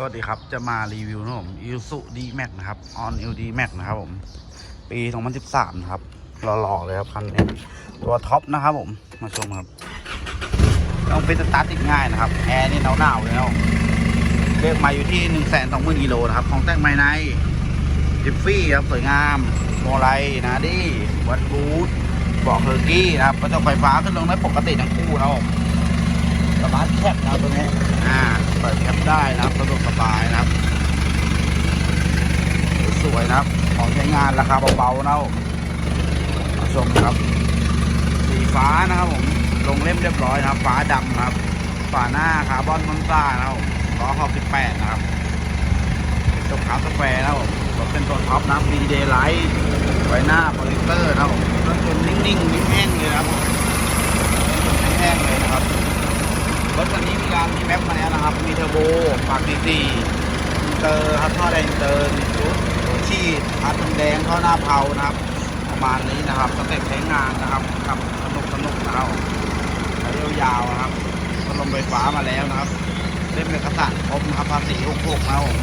สวัสดีครับ จะมารีวิวนะผมยูสุดีแม็กนะครับออนยูดีแม็กนะครับผม ปี 2013 นะครับ หล่อๆเลยครับคันนี้ ตัวท็อปนะครับผม มาชมครับ ต้องเป็นสตาร์ทติดง่ายนะครับ แอร์นี่หนาวๆเลยนะผมเลขมาอยู่ที่ 1 2 0 0 0 0กิโลนะครับ ของแต่งภายในดิฟฟี่ครับ สวยงามโมไลนาดี้วัดบูทบอกเฮอร์กี้นะครับกระจกไฟฟ้าขึ้นลงได้ปกติทั้งคู่นะครับผมสมาร์ทแคปนะตัวนี้ อ่าเปิดแคปได้นะครับสะดวกสบายนะครับ สวย นะครับ ของใช้งานราคาเบาๆนะผมชมครับ สีฟ้านะครับผมลงเล่มเรียบร้อยนะครับฟ้าดำครับฝาหน้าคาร์บอนมอนซ่านะครับล้อขอบ18 นะครับเป็นตัวขาวสแควร์นะครับรถเป็นตัวท็อปนะครับมีเดย์ไลท์ไว้หน้าโปรเจคเตอร์นะครับผมเครื่องยนต์นิ่งๆนิ่งแห้งเลยนะครับผมแห้งๆเลยนะครับรถคันนี้มีการมีแม็กมาแล้วนะครับ มีเทอร์โบปากดีดีอินเตอร์ครับท่อแดงอินเตอร์มี ชุดหัวชีดอัดแดงท่อหน้าเผานะครับ ประมาณนี้นะครับสเต็ปใช้งานนะครับขับสนุกสนุกนะครับใช้ยาวๆนะครับพัดลมไฟฟ้ามาแล้วนะครับเล่มเอกสารครบนะครับภาษี66นะครับผม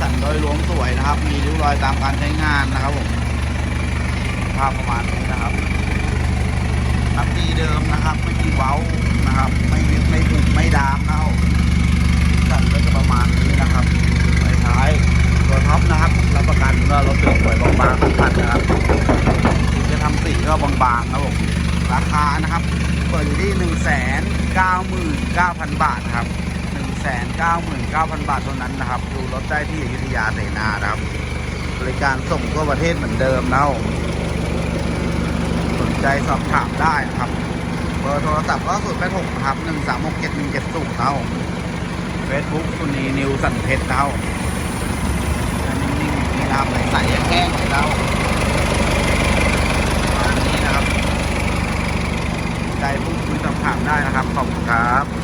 สั่นโดยรวมสวยนะครับ มีริ้วรอยตามการใช้งานนะครับผมภาพประมาณนี้นะครับนับดีเดิมนะครับ ไม่มีเว้านะครับ ไม่ยึดไม่บุกไม่ดามเข้าสั่นก็จะประมาณนี้นะครับไฟท้ายตัวท็อปนะครับรับประกันว่ารถเป็นสวยบางๆทุกคันนะครับถึงจะทำสีก็บางๆนะครับผมรานะครับ เปิดอยู่ที่หนึ่งแสนเก้าหมื่นเก้าพันบาทครับหนึ่งแสนเก้าหมื่นเก้าพันบาทเท่านั้นนะครับ ดูรถได้ที่อยุธยาเสนานะครับบริการส่งทั่วประเทศเหมือนเดิมนะครับผมสนใจสอบถามได้นะครับเบอร์โทรศัพท์ก็ศูนย์แปดหกครับหนึ่งสามหกเจ็ดหนึ่งเจ็ดศูนย์เท่าเฟซบุ๊กสุนีนิวสันเพชรเท่านิ่งๆอย่างนี้นะครับใส่แห้งเลยเท่าประมาณนี้นะครับ ใจพูดคุยสอบถามได้นะครับ ขอบคุณ ครับ